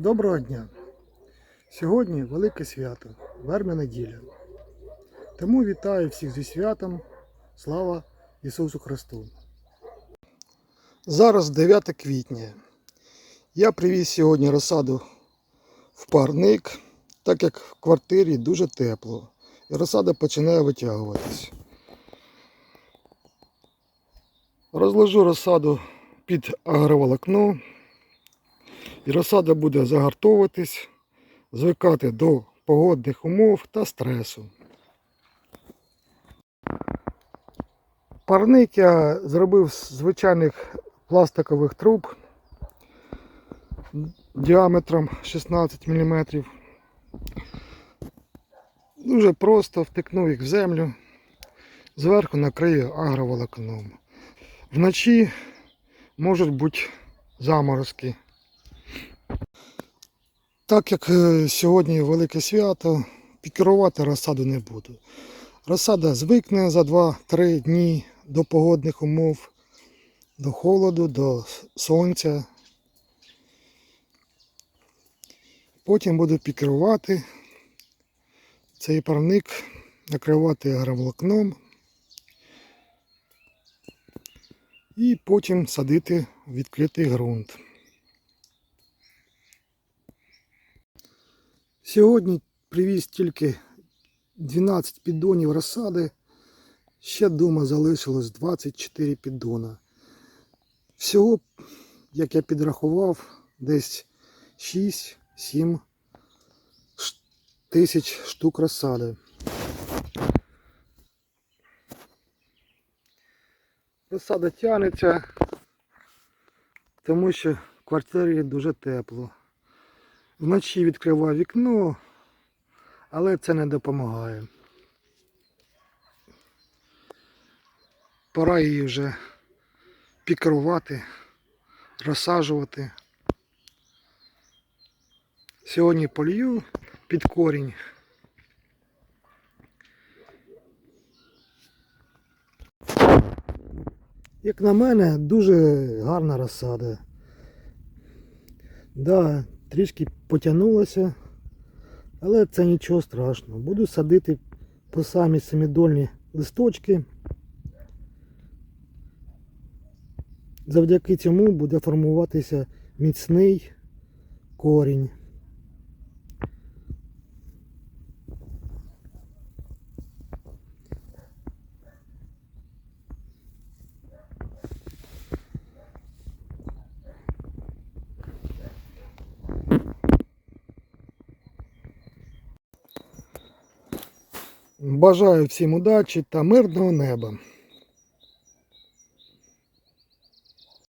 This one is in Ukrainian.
Доброго дня! Сьогодні велике свято, вербна неділя. Тому вітаю всіх зі святом. Слава Ісусу Христу! Зараз 9 квітня. Я привіз сьогодні розсаду в парник, так як в квартирі дуже тепло. І розсада починає витягуватись. Розложу розсаду під агроволокно. І розсада буде загартовуватись, звикати до погодних умов та стресу. Парник я зробив з звичайних пластикових труб діаметром 16 мм. Дуже просто втикнув їх в землю, зверху накрию агроволокном. Вночі можуть бути заморозки. Так як е, сьогодні велике свято, пікерувати розсаду не буду. Розсада звикне за 2-3 дні до погодних умов, до холоду, до сонця. Потім буду пікерувати цей парник, накривати агроволокном і потім садити в відкритий ґрунт. Сьогодні привіз тільки 12 піддонів розсади. Ще вдома залишилось 24 піддона. Всього, як я підрахував, десь 6-7 тисяч штук розсади. Розсада тягнеться, тому що в квартирі дуже тепло. Вночі відкриваю вікно, але це не допомагає. Пора її вже пікрувати, розсаджувати. Сьогодні полью під корінь. Як на мене, дуже гарна розсада. Да, трішки потягнулося, але це нічого страшного. Буду садити по самі семидольні листочки. Завдяки цьому буде формуватися міцний корінь. Бажаю всім удачі та мирного неба.